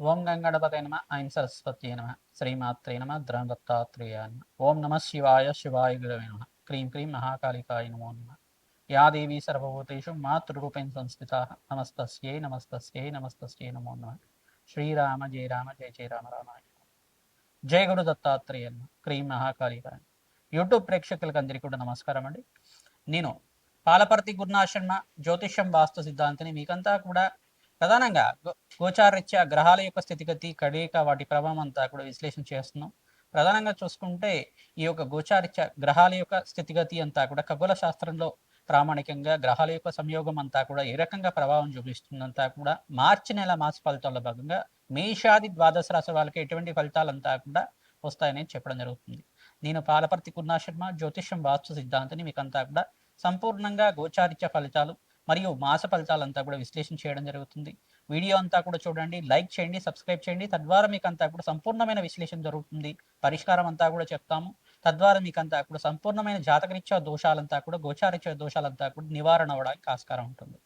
ఓం గంగణపతే నమ. ఐం సరస్వతి నమ. శ్రీమాత్రే నమ. ద్రదత్తాత్రేయ నమ. ఓం నమ శివాయ శివాయ గురవే నమ. క్రీం క్రీం మహాకాళికాయ నమో నమ. యా దేవీ సర్వభూతేషు మాతృరూపేణ సంస్థిత. నమస్తస్యై నమస్తస్యై నమస్తస్యై నమో నమ. శ్రీరామ జయ రామ జయ జయ రామ రామాయ జయ గురు దత్తాత్రేయ నమ. క్రీం మహాకాళికాయ యూట్యూబ్ ప్రేక్షకులకు అందరికీ కూడా నమస్కారం అండి. నేను పాలపర్తి గురునాశర్మ జ్యోతిష్యం వాస్తు సిద్ధాంతిని మీకంతా కూడా ప్రధానంగా గో- గోచారరీత్యా గ్రహాల యొక్క స్థితిగతి కడియక వాటి ప్రభావం అంతా కూడా విశ్లేషణ చేస్తున్నాం. ప్రధానంగా చూసుకుంటే ఈ యొక్క గోచారిత్య గ్రహాల యొక్క స్థితిగతి అంతా కూడా ఖగోళ శాస్త్రంలో ప్రామాణికంగా గ్రహాల యొక్క సంయోగం అంతా కూడా ఏ రకంగా ప్రభావం చూపిస్తుందంతా కూడా మార్చి నెల మాస ఫలితాల్లో భాగంగా మేషాది ద్వాదశ రాశి వాళ్ళకి ఎటువంటి ఫలితాలంతా కూడా వస్తాయని చెప్పడం జరుగుతుంది. నేను పాలపర్తి కున్నా శర్మ జ్యోతిష్యం వాస్తు సిద్ధాంతిని మీకంతా కూడా సంపూర్ణంగా గోచారిత్య ఫలితాలు మరియు మాస ఫలితాలంతా కూడా విశ్లేషణ చేయడం జరుగుతుంది. వీడియో అంతా కూడా చూడండి లైక్ చేయండి సబ్స్క్రైబ్ చేయండి. తద్వారా మీకు అంతా కూడా సంపూర్ణమైన విశ్లేషణ జరుగుతుంది. పరిష్కారం అంతా కూడా చెప్తాము. తద్వారా మీకు అంతా కూడా సంపూర్ణమైన జాతకరీత్యా దోషాలంతా కూడా గోచారీత్యా దోషాలంతా కూడా నివారణ అవడానికి ఆస్కారం ఉంటుంది.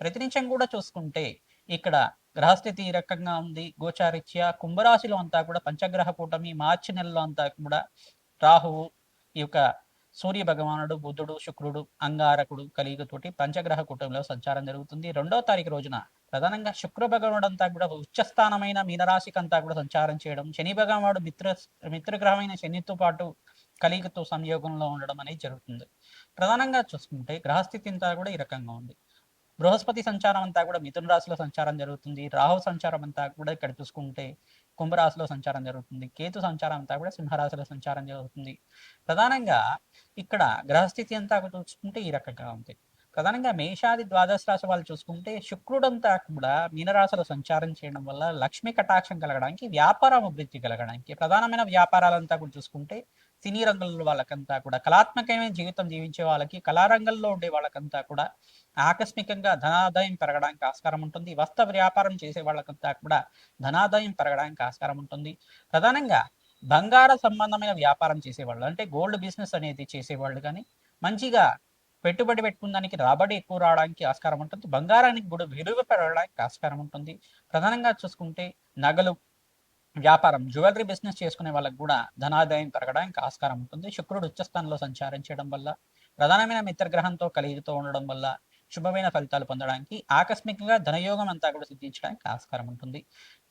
ప్రతినిత్యం కూడా చూసుకుంటే ఇక్కడ గ్రహస్థితి ఈ రకంగా ఉంది. గోచారీత్యా కుంభరాశిలో అంతా కూడా పంచగ్రహ కూటమి మార్చి నెలలో అంతా కూడా రాహువు ఈ యొక్క సూర్య భగవానుడు బుద్ధుడు శుక్రుడు అంగారకుడు కలియుగతోటి పంచగ్రహ కూటమిలో సంచారం జరుగుతుంది. రెండో తారీఖు రోజున ప్రధానంగా శుక్ర భగవానుడు అంతా కూడా ఉచ్చస్థానమైన మీనరాశికి అంతా కూడా సంచారం చేయడం శని భగవానుడు మిత్ర మిత్రగ్రహమైన శనితో పాటు కలియుగతో సంయోగంలో ఉండడం అనేది జరుగుతుంది. ప్రధానంగా చూసుకుంటే గ్రహస్థితి అంతా కూడా ఈ రకంగా ఉంది. బృహస్పతి సంచారం అంతా కూడా మిథున రాశిలో సంచారం జరుగుతుంది. రాహు సంచారం అంతా కూడా ఇక్కడ చూసుకుంటే కుంభరాశిలో సంచారం జరుగుతుంది. కేతు సంచారం అంతా కూడా సింహరాశిలో సంచారం జరుగుతుంది. ప్రధానంగా ఇక్కడ గ్రహస్థితి అంతా కూడా చూసుకుంటే ఈ రకంగా ఉంది. ప్రధానంగా మేషాది ద్వాదశ రాశి వాళ్ళు చూసుకుంటే శుక్రుడంతా కూడా మీనరాశిలో సంచారం చేయడం వల్ల లక్ష్మీ కటాక్షం కలగడానికి వ్యాపారం అభివృద్ధి కలగడానికి ప్రధానమైన వ్యాపారాలంతా కూడా చూసుకుంటే సినీ రంగంలో వాళ్ళకంతా కూడా కళాత్మకమైన జీవితం జీవించే వాళ్ళకి కళారంగంలో ఉండే వాళ్ళకంతా కూడా ఆకస్మికంగా ధనాదాయం పెరగడానికి ఆస్కారం ఉంటుంది. వస్త్ర వ్యాపారం చేసే వాళ్ళకంతా కూడా ధనాదాయం పెరగడానికి ఆస్కారం ఉంటుంది. ప్రధానంగా బంగార సంబంధమైన వ్యాపారం చేసేవాళ్ళు అంటే గోల్డ్ బిజినెస్ అనేది చేసేవాళ్ళు కానీ మంచిగా పెట్టుబడి పెట్టుకున్నానికి రాబడి ఎక్కువ రావడానికి ఆస్కారం ఉంటుంది. బంగారానికి కూడా విలువ పెరగడానికి ఆస్కారం ఉంటుంది. ప్రధానంగా చూసుకుంటే నగలు వ్యాపారం జ్యువెలరీ బిజినెస్ చేసుకునే వాళ్ళకి కూడా ధనాదాయం పెరగడానికి ఆస్కారం ఉంటుంది. శుక్రుడు ఉచ్చస్థానంలో సంచారం చేయడం వల్ల ప్రధానమైన మిత్రగ్రహంతో కలిగితో ఉండడం వల్ల శుభమైన ఫలితాలు పొందడానికి ఆకస్మికంగా ధనయోగం అంతా కూడా సిద్ధించడానికి ఆస్కారం ఉంటుంది.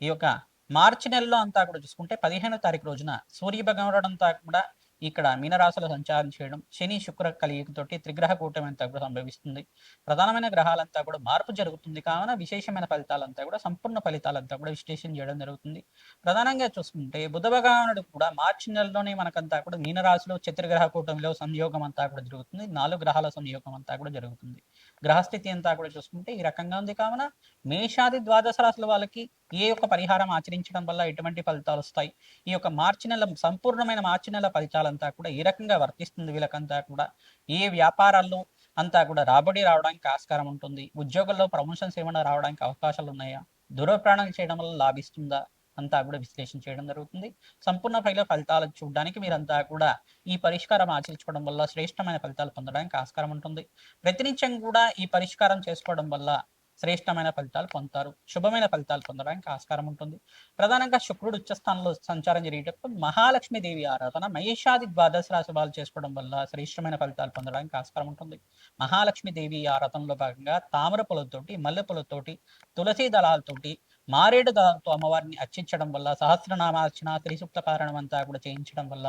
ఈ యొక్క మార్చి నెలలో అంతా కూడా చూసుకుంటే పదిహేనో తారీఖు రోజున సూర్య భగవానుడు అంతా కూడా ఇక్కడ మీనరాశులు సంచారం చేయడం శని శుక్ర కలియుగతోటి త్రిగ్రహ కూటమి అంతా కూడా సంభవిస్తుంది. ప్రధానమైన గ్రహాలంతా కూడా మార్పు జరుగుతుంది. కావున విశేషమైన ఫలితాలంతా కూడా సంపూర్ణ ఫలితాలంతా కూడా విశ్లేషణ చేయడం జరుగుతుంది. ప్రధానంగా చూసుకుంటే బుధ భగవానుడు కూడా మార్చి నెలలోనే మనకంతా కూడా మీనరాశిలో చతుర్గ్రహ కూటమిలో సంయోగం అంతా కూడా జరుగుతుంది. నాలుగు గ్రహాల సంయోగం అంతా కూడా జరుగుతుంది. గ్రహస్థితి అంతా కూడా చూసుకుంటే ఈ రకంగా ఉంది. కావున మేషాది ద్వాదశ రాశుల వాళ్ళకి ఏ యొక్క పరిహారం ఆచరించడం వల్ల ఎటువంటి ఫలితాలు వస్తాయి? ఈ యొక్క మార్చి నెల సంపూర్ణమైన మార్చి నెల ఫలితాలంతా కూడా ఏ రకంగా వర్తిస్తుంది వీళ్ళకంతా కూడా. ఏ వ్యాపారాల్లో అంతా కూడా రాబడి రావడానికి ఆస్కారం ఉంటుంది? ఉద్యోగంలో ప్రమోషన్స్ ఏమైనా రావడానికి అవకాశాలు ఉన్నాయా? దూరప్రాణాలు చేయడం వల్ల లాభిస్తుందా? అంతా కూడా విశ్లేషణ చేయడం జరుగుతుంది. సంపూర్ణ ఫైల ఫలితాలు చూడడానికి మీరంతా కూడా ఈ పరిష్కారం ఆచరించుకోవడం వల్ల శ్రేష్టమైన ఫలితాలు పొందడానికి ఆస్కారం ఉంటుంది. ప్రతినిత్యం కూడా ఈ పరిష్కారం చేసుకోవడం వల్ల శ్రేష్టమైన ఫలితాలు పొందుతారు. శుభమైన ఫలితాలు పొందడానికి ఆస్కారం ఉంటుంది. ప్రధానంగా శుక్రుడు ఉచ్చస్థానంలో సంచారం జరిగేటప్పుడు మహాలక్ష్మి దేవి ఆరాధన మహేషాది ద్వాదశ రాశి వాళ్ళు చేసుకోవడం వల్ల శ్రేష్టమైన ఫలితాలు పొందడానికి ఆస్కారం ఉంటుంది. మహాలక్ష్మి దేవి ఆరాధనలో భాగంగా తామర పొలతోటి మల్లె పొలతోటి తులసి దళాలతోటి మారేడు దాంతో అమ్మవారిని అర్చించడం వల్ల సహస్రనామార్చన త్రిసూక్త పారాయణం అంతా కూడా చేయించడం వల్ల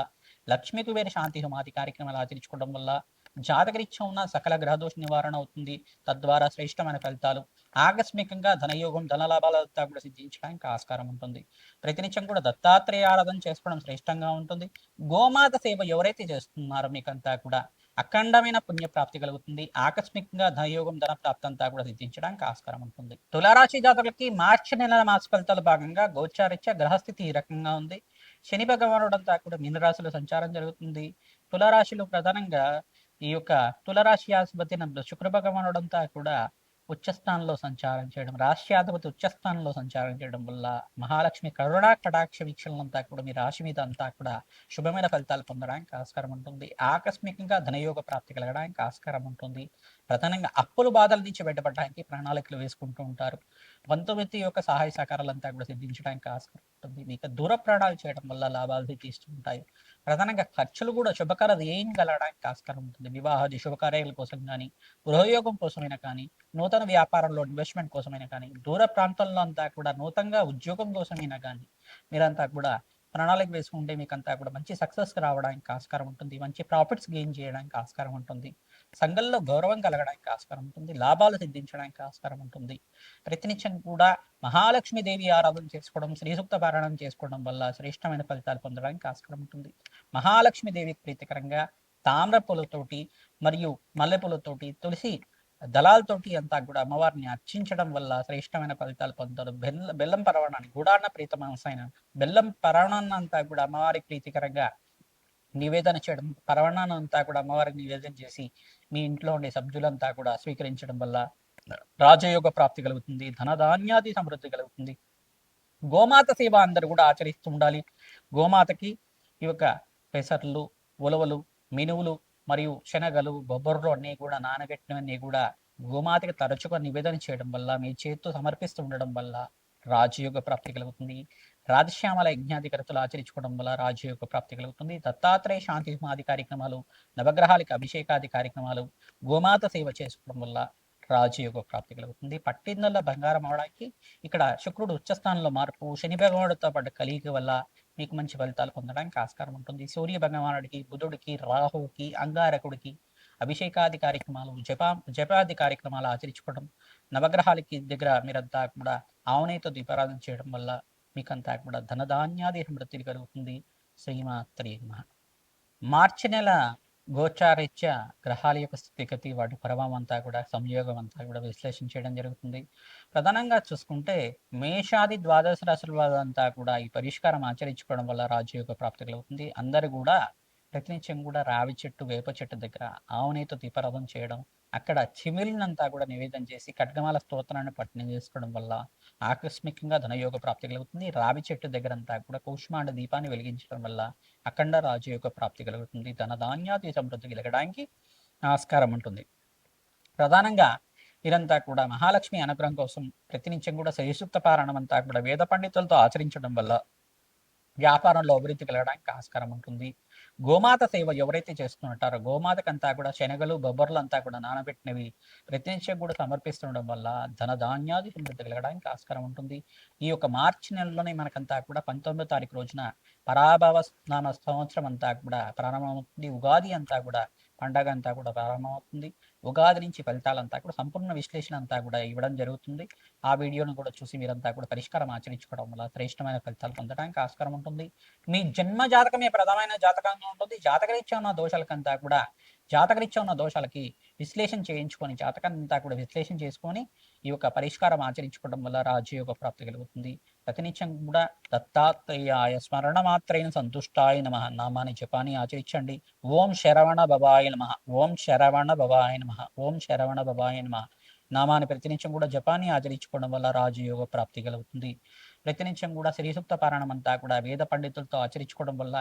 లక్ష్మీ కుబేర శాంతి హోమాది కార్యక్రమాలు ఆచరించుకోవడం వల్ల జాతకరీత్యం ఉన్న సకల గ్రహదోష నివారణ అవుతుంది. తద్వారా శ్రేష్టమైన ఫలితాలు ఆకస్మికంగా ధనయోగం ధనలాభాలతో కూడా సిద్ధించడానికి ఆస్కారం ఉంటుంది. ప్రతినిత్యం కూడా దత్తాత్రేయ ఆరాధన చేసుకోవడం శ్రేష్టంగా ఉంటుంది. గోమాత సేవ ఎవరైతే చేస్తున్నారో మీకంతా కూడా అఖండమైన పుణ్యప్రాప్తి కలుగుతుంది. ఆకస్మికంగా ధనయోగం ధన ప్రాప్తి అంతా కూడా సిద్ధించడానికి ఆస్కారం ఉంటుంది. తులారాశి జాతకులకి మార్చి నెల మాస ఫలితాల భాగంగా గోచారిత్య గ్రహస్థితి ఈ రకంగా ఉంది. శని భగవానుడంతా కూడా మీనరాశిలో సంచారం జరుగుతుంది. తులారాశిలో ప్రధానంగా ఈ యొక్క తులరాశి ఆసుపత్రి శుక్ర భగవానుడంతా కూడా ఉచ్చస్థానంలో సంచారం చేయడం రాశ్యాధిపతి ఉచ్చస్థానంలో సంచారం చేయడం వల్ల మహాలక్ష్మి కరుణా కటాక్ష వీక్షణలంతా కూడా మీ రాశి మీద అంతా కూడా శుభమైన ఫలితాలు పొందడానికి ఆస్కారం ఉంటుంది. ఆకస్మికంగా ధనయోగ ప్రాప్తి కలగడానికి ఆస్కారం ఉంటుంది. ప్రధానంగా అప్పుల బాధల నుంచి బయటపడడానికి ప్రణాళికలు వేసుకుంటూ ఉంటారు. పంతొమ్మిది యొక్క సహాయ సహకారాలంతా కూడా సిద్ధించడానికి ఆస్కారం ఉంటుంది. మీకు దూర ప్రాణాలు చేయడం వల్ల లాభాలు తీస్తుంటాయి ప్రధానంగా ఖర్చులు కూడా శుభకార ఏం కలగడానికి ఆస్కారం ఉంటుంది? వివాహాది శుభకార్యాల కోసం కానీ గృహయోగం కోసమైనా కానీ నూతన వ్యాపారంలో ఇన్వెస్ట్మెంట్ కోసమైనా కానీ దూర ప్రాంతంలో అంతా కూడా నూతనంగా ఉద్యోగం కోసమైనా కానీ మీరంతా కూడా ప్రణాళిక వేసుకుంటే మీకు అంతా కూడా మంచి సక్సెస్ రావడానికి ఆస్కారం ఉంటుంది. మంచి ప్రాఫిట్స్ గెయిన్ చేయడానికి ఆస్కారం ఉంటుంది. సంఘంలో గౌరవం కలగడానికి ఆస్కారం ఉంటుంది లాభాలు సిద్ధించడానికి ఆస్కారం ఉంటుంది. ప్రతినిత్యం కూడా మహాలక్ష్మీదేవి ఆరాధన చేసుకోవడం శ్రీసూక్త పారాయణం చేసుకోవడం వల్ల శ్రేష్టమైన ఫలితాలు పొందడానికి ఆస్కారం ఉంటుంది. మహాలక్ష్మీదేవికి ప్రీతికరంగా తామ్ర పూలతోటి మరియు మల్లెపూలతోటి తులసి దళాలతోటి అంతా కూడా అమ్మవారిని అర్చించడం వల్ల శ్రేష్టమైన ఫలితాలు పొందుతారు బెల్ల బెల్లం పరవణాన్ని గుడాన్న ప్రీతమాంసైన బెల్లం పరవణాన్ని అంతా కూడా అమ్మవారి ప్రీతికరంగా నివేదన చేయడం పరవణానంతా కూడా అమ్మవారికి నివేదన చేసి మీ ఇంట్లో ఉండే సభ్యులంతా కూడా స్వీకరించడం వల్ల రాజయోగ ప్రాప్తి కలుగుతుంది ధనధాన్యాది సమృద్ధి కలుగుతుంది. గోమాత సేవ అందరూ కూడా ఆచరిస్తూ ఉండాలి. గోమాతకి ఈ యొక్క పెసర్లు ఉలవలు మినువులు మరియు శనగలు బొబ్బర్లు అన్నీ కూడా నానబెట్టినవన్నీ కూడా గోమాతకి తరచుగా నివేదన చేయడం వల్ల మీ చేతితో సమర్పిస్తూ ఉండడం వల్ల రాజయోగ ప్రాప్తి కలుగుతుంది. రాధశ్యామల యజ్ఞాధికరతలు ఆచరించుకోవడం వల్ల రాజు యొక్క ప్రాప్తి కలుగుతుంది. దత్తాత్రేయ శాంతి హోమాది కార్యక్రమాలు నవగ్రహాలకి అభిషేకాది కార్యక్రమాలు గోమాత సేవ చేసుకోవడం వల్ల రాజయోగ ప్రాప్తి కలుగుతుంది. పట్టిందల్ల బంగారం అవడానికి ఇక్కడ శుక్రుడు ఉచ్చస్థానంలో మార్పు శని భగవానుడితో పాటు కలిగి వల్ల మీకు మంచి ఫలితాలు పొందడానికి ఆస్కారం ఉంటుంది. సూర్య భగవానుడికి బుధుడికి రాహుకి అంగారకుడికి అభిషేకాది కార్యక్రమాలు జపా జపాది కార్యక్రమాలు ఆచరించుకోవడం నవగ్రహాలకి దగ్గర మీరంతా కూడా ఆవునేతో దీపారాధన చేయడం వల్ల మీకంతా కూడా ధనధాన్యాది సమృద్ధి కలుగుతుంది. శ్రీమాత్రి మార్చి నెల గోచారీత్యా గ్రహాల యొక్క స్థితిగతి వాటి ప్రభావం అంతా కూడా సంయోగం అంతా కూడా విశ్లేషణ చేయడం జరుగుతుంది. ప్రధానంగా చూసుకుంటే మేషాది ద్వాదశ రాశుల వాళ్ళంతా కూడా ఈ పరిష్కారం ఆచరించుకోవడం వల్ల రాజయోగ ప్రాప్తి కలుగుతుంది. అందరూ కూడా ప్రతినిత్యం కూడా రావి చెట్టు వేప చెట్టు దగ్గర ఆవునేతో దీపారాధన చేయడం అక్కడ చిమిలినంతా కూడా నివేదన చేసి ఖడ్గమాల స్తోత్రాన్ని పట్టణం చేసుకోవడం వల్ల ఆకస్మికంగా ధనయోగ ప్రాప్తి కలుగుతుంది. రావి చెట్టు దగ్గర అంతా కూడా కూష్మాండ దీపాన్ని వెలిగించడం వల్ల అఖండ రాజయోగ ప్రాప్తి కలుగుతుంది. ధన ధాన్యాది సమృద్ధి కలగడానికి ఆస్కారం ఉంటుంది. ప్రధానంగా ఇదంతా కూడా మహాలక్ష్మి అనుగ్రహం కోసం ప్రతినిత్యం కూడా శ్రీసూక్త పారాయణం అంతా కూడా వేద పండితులతో ఆచరించడం వల్ల వ్యాపారంలో అభివృద్ధి కలగడానికి ఆస్కారం ఉంటుంది. గోమాత సేవ ఎవరైతే చేస్తుంటారో గోమాతకంతా కూడా శనగలు బొబ్బర్లు అంతా కూడా నానబెట్టినవి ప్రతినిత్యం కూడా సమర్పిస్తుండడం వల్ల ధన ధాన్యాది సమృద్ధి కలగడానికి ఆస్కారం ఉంటుంది. ఈ యొక్క మార్చి నెలలోనే మనకంతా కూడా పంతొమ్మిదో తారీఖు రోజున పరాభవ నామ సంవత్సరం అంతా కూడా ప్రారంభమవుతుంది. ఉగాది అంతా కూడా పండగ అంతా కూడా ప్రారంభమవుతుంది. ఉగాది నుంచి ఫలితాలంతా కూడా సంపూర్ణ విశ్లేషణ అంతా కూడా ఇవ్వడం జరుగుతుంది. ఆ వీడియోను కూడా చూసి మీరంతా కూడా పరిష్కారం ఆచరించుకోవడం వల్ల శ్రేష్టమైన ఫలితాలు పొందడానికి ఆస్కారం ఉంటుంది. మీ జన్మ జాతకమే ప్రధానమైన జాతకంగా ఉంటుంది. జాతకరీత్యా ఉన్న దోషాలకంతా కూడా జాతకరీత్యా ఉన్న దోషాలకి విశ్లేషణ చేయించుకొని జాతకంతా అంతా కూడా విశ్లేషణ చేసుకొని ఈ యొక్క పరిష్కారం ఆచరించుకోవడం వల్ల రాజయోగ ప్రాప్తి కలుగుతుంది. ప్రతినిత్యం కూడా దత్తాత్రేయాయ స్మరణ మాత్రైన సంతుష్టాయ నమ. నామాన్ని జపాన్ని ఆచరించండి. ఓం శరవణ బబాయ నమ. ఓం శరవణ బబాయ నమ. ఓం శరవణ బబాయ నమ. నామాన్ని ప్రతినిత్యం కూడా జపాన్ని ఆచరించుకోవడం వల్ల రాజయోగ ప్రాప్తి కలుగుతుంది. ప్రతినిత్యం కూడా శ్రీసూక్త పారాయణం అంతా కూడా వేద పండితులతో ఆచరించుకోవడం వల్ల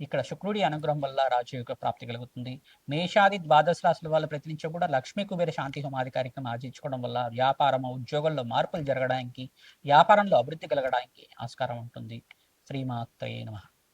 ఇక్కడ శుక్రుడి అనుగ్రహం వల్ల రాజయోగ ప్రాప్తి కలుగుతుంది. మేషాది ద్వాదశ రాశుల వల్ల ప్రతినిత్యం కూడా లక్ష్మీ కుబేర శాంతి హోమాది కార్యక్రమం ఆచరించుకోవడం వల్ల వ్యాపారము ఉద్యోగంలో మార్పులు జరగడానికి వ్యాపారంలో అభివృద్ధి కలగడానికి ఆస్కారం ఉంటుంది. శ్రీమాత్రయే నమః.